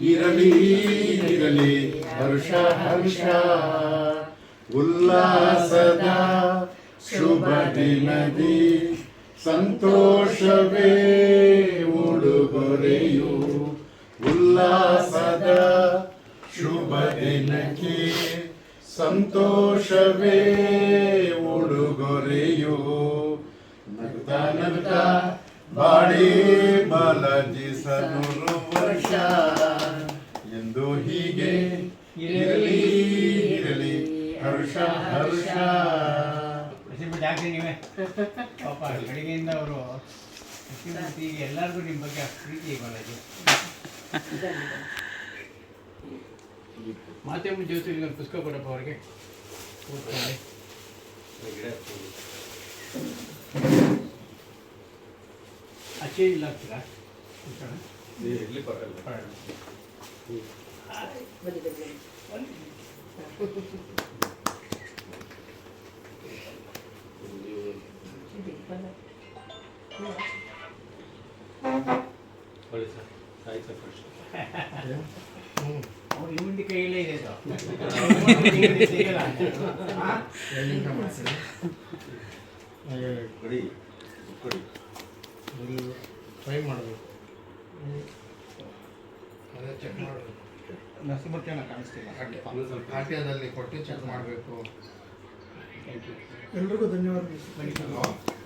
ಇರಲಿ ಇರಲಿ, ಹರ್ಷ ಹರ್ಷ. ಉಲ್ಲಾಸದ ಶುಭ ದಿನದಿ, ಸಂತೋಷವೇ ಉಡುಗೊರೆಯು. ಉಲ್ಲಾಸದ ಶುಭ ದಿನಕ್ಕೆ ಸಂತೋಷವೇ ಉಡುಗೊರೆಯು. ನಗ್ತಾ ನಗ್ತಾ ಬಾಳಿ ಬಲಜಿಸಲು ವರ್ಷ. ಎಂದು ಹೀಗೆ ಇರಲಿ ಇರಲಿ, ಹರ್ಷ ಹರ್ಷ. ನೀವೇ. ಪಾಪ ಬೆಳಿಗ್ಗೆಯಿಂದ ಅವರು ಎಲ್ಲರಿಗೂ ನಿಮ್ಮ ಬಗ್ಗೆ ಪ್ರೀತಿ ಬಾಲಾಜಿ ಮಾತೆ ಜ್ಯೋತಿ ಒಂದು ಪುಸ್ತಕ ಕೊಡಪ್ಪ ಅವ್ರಿಗೆ. ಕೂತ್ಕೊಳ್ಳಿ. ಅಚ್ಚೇ ಇಲ್ಲ ಆಗ್ತೀರಾ ಆಯ್ತು ಫಸ್ಟ್ ಅವ್ರು ಇವ್ನ ಕೈಯಲ್ಲೇ ಇದೆ ಅದು. ಸಿಗಲ್ಲ. ಮಾಡಬೇಕು. ಅದೇ ಚೆಕ್ ಮಾಡಬೇಕು. ನರಸಿಂಹಮೂರ್ತಿಯನ್ನ ಕಾಣಿಸ್ತಿಲ್ಲ ಆರ್ಟಿಯಾದಲ್ಲಿ ಕೊಟ್ಟು ಚೆಕ್ ಮಾಡಬೇಕು. ಥ್ಯಾಂಕ್ ಯು ಎಲ್ರಿಗೂ ಧನ್ಯವಾದಗಳು.